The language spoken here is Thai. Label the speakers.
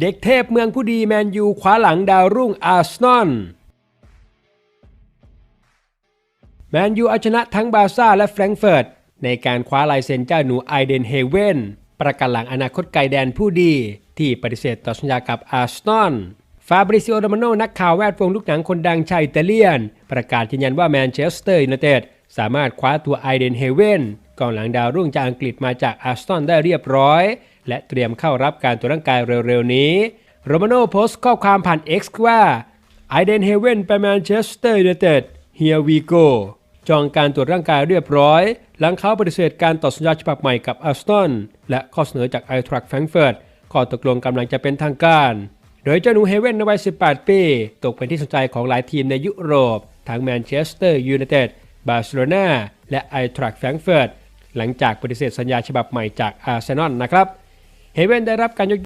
Speaker 1: เด็กเทพเมืองผู้ดีแมนยูคว้าหลังดาวรุ่งอาร์เซนอลแมนยูเอาชนะทั้งบาร์ซ่าและแฟรงก์เฟิร์ตในการคว้าลายเซ็นเจ้าหนูไอเดนเฮเวนประกันหลังอนาคตไกลแดนผู้ดี ที่ปฏิเสธต่อสัญญากับอาร์เซนอลฟาบริซิโอโรมาโนนักข่าวแวดวงลูกหนังคนดังชาวอิตาเลียน ประกาศยืนยันว่าแมนเชสเตอร์ยูไนเต็ดสามารถคว้าตัวไอเดนเฮเวนกองหลังดาวรุ่งจากอังกฤษมาจากอาร์เซนอลได้เรียบร้อย และเตรียมเข้ารับการตรวจร่างกายเร็วๆนี้ โรมาโนโพสต์ข้อความผ่าน X ว่าไอเดนเฮเวนไปแมนเชสเตอร์ยูไนเต็ด Here we go จองการตรวจร่างกายเรียบร้อย หลังเขาปฏิเสธการต่อสัญญาฉบับใหม่กับอาร์เซนและข้อเสนอจากไอทรัคแฟรงเฟิร์ตข้อตกลงกำลังจะเป็นทางการ โดยเจ้าหนูเฮเว่นในวัย 18 ปี ตกเป็นที่สนใจของหลายทีมในยุโรป ทั้งแมนเชสเตอร์ยูไนเต็ดบาร์เซโลนาและไอทรัคแฟรงเฟิร์ตหลังจากปฏิเสธสัญญาฉบับใหม่จากอาร์เซนอลนะครับ เฮเว่นได้รับการยก